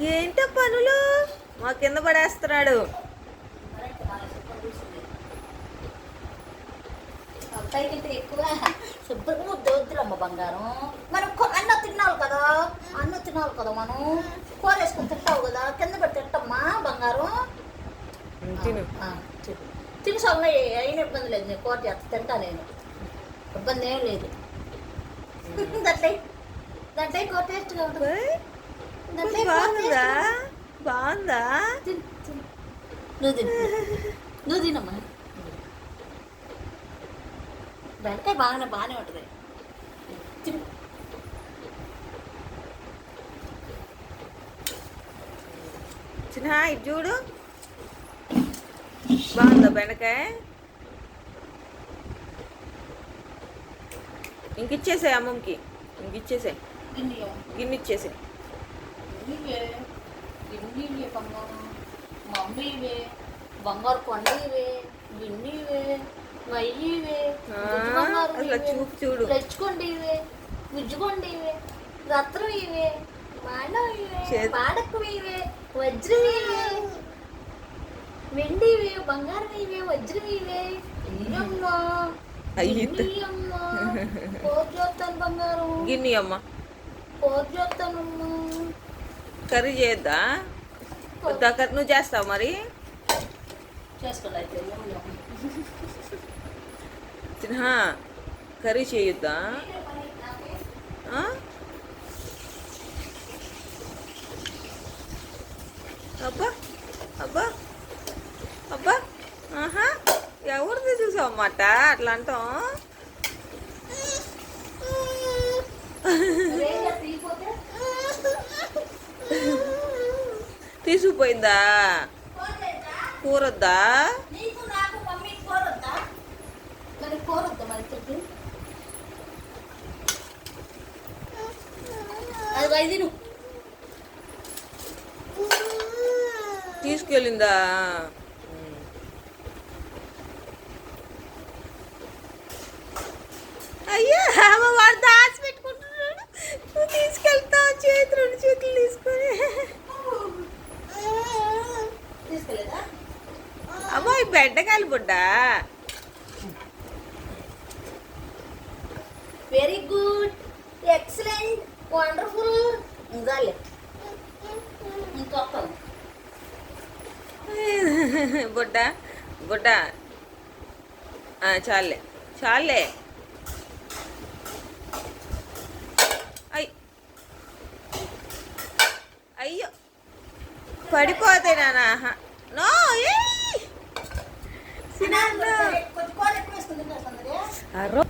ఏంట పనులు? మా కింద పడేస్తున్నాడు. ఎక్కువ శుభ్రంగా దొద్దురమ్మ బంగారం. మనం అన్నం తిన్నావు కదా? అన్నం తిన్నావు కదా మనం? కూర వేసుకొని తింటావు కదా? కింద పెట్టి తింటమ్మా బంగారం? తిను. సొన్న అయిన ఇబ్బంది లేదు. నేను కూర చేస్తా తింటా నేను. ఇబ్బంది ఏం లేదు. దాంట్లో దాంట్లో కూర టేస్ట్గా ఉంటుంది. బాగుందా? బాగుందా? నువ్వు తిను. నువ్వు తినమ్మా. బెండకాయ బాగానే బాగానే ఉంటుంది. తిను. చిన్న ఇది చూడు. బాగుందా బెండకాయ? ఇంక ఇచ్చేసాయి అమ్మమ్మకి ఇంక ఇచ్చేసాయి గిన్నె ఇచ్చేసాయి. ఇవే గిన్నె బంగారం మమ్మీ ఇవే బంగారు కొండ ఇవే గిన్నె ఇవే మయ్యి ఇవే ఇవే, చూపు చూడు. రెచ్చుకోండి ఇవే గుజ్జుకోండి ఇవే రత్నం ఇవే మాండం ఇవే పాడక్కు ఇవే వజ్రం ఇవే వెండి ఇవే బంగారం. ఇవే వజ్రం ఇవే కోర్చొత్తాను బంగారం గిన్నె అమ్మ కోర్చొత్తానమ్మా కర్రీ చేయొద్దా? వద్దా? కర్రీ నువ్వు చేస్తావు మరి. చిన్న కర్రీ చేయొద్దా? అబ్బా అబ్బా అబ్బా ఆహా ఎవరిది చూసావు అన్నమాట? అట్లా అంటాం రేంజ్ అట్లా తీయకపోతే తీసుకుపోయిందా పోలేదా? కూరొద్దా నీకు నాకు మమ్మీ కోరొద్దా మరి కోరొద్దా మరి చెప్పు అది వైద్య నువ్వు తీసుకెళ్ళిందా? అయ్యా అమ్మో ఈ బెండకాయలు బుడ్డా. వెరీ గుడ్ ఎక్సలెంట్ వండర్ఫుల్ ఇంకొక బుడ్డ బుడ్డ. చాలే చాలే అయ్. అయ్యో. పడిపోతే నాన్న అరో